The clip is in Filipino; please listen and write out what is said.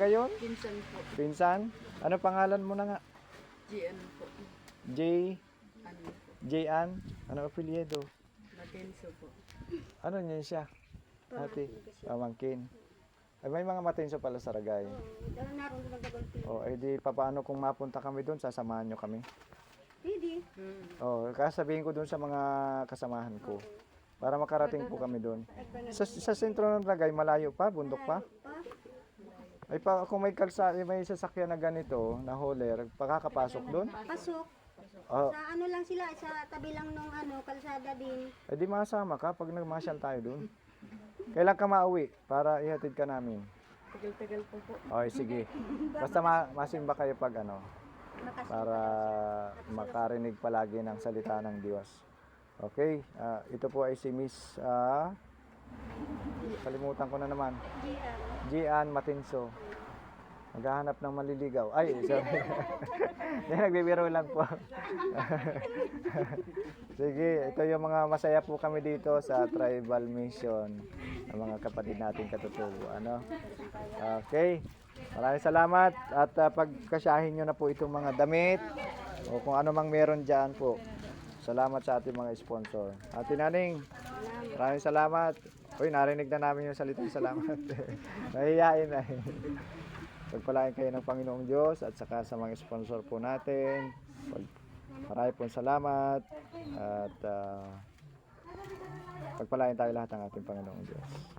Ngayon, Pinsan po. pinsan, ano pangalan mo na nga? GN po. J, Ano po. J Ann, ano apelyido? Matenso po. Ano niya siya? Ate, pamangkin. Ay, may mga matinso pala sa Ragay. Dahil naroon sa Magdagolpi. O, eh di, papaano kung mapunta kami doon, sasamahan nyo kami? Pwede. Hmm. O, kasabihin ko doon sa mga kasamahan ko. Para makarating po kami doon. Sa, sa sentro ng Ragay, malayo pa, bundok pa. Pa? Ay pa, kung may kalsa, may sasakyan na ganito, na hauler, pakakapasok doon. Pasok. O, Sa ano lang sila, sa tabi lang nung ano, kalsada din. eh di masama ka pag nagmasyal tayo doon. Kailan ka mauwi para ihatid ka namin? Tagal-tagal po po. Okay, sige. Basta ma masimba kayo pag ano, para makarinig palagi ng salita ng Diyos. Okay, ah, ito po ay si Miss, ah, kalimutan ko na naman, GR. Gian Matinso. Naghahanap ng maliligaw. Ay, sorry. Hindi, nagbibiro lang po. Sige, ito yung mga masaya po kami dito sa Tribal Mission ng mga kapatid natin katutubo. Ano? Okay. Maraming salamat at uh, pagkasyahin nyo na po itong mga damit o kung ano mang meron dyan po. Salamat sa ating mga sponsor. Ate Naning, maraming salamat. Uy, narinig na namin yung salitang salamat. Nahihiyain na. Pagpalain kayo ng Panginoong Diyos at saka sa mga sponsor po natin. Pag, marami pong salamat at uh, pagpalain tayo lahat ng ating Panginoong Diyos.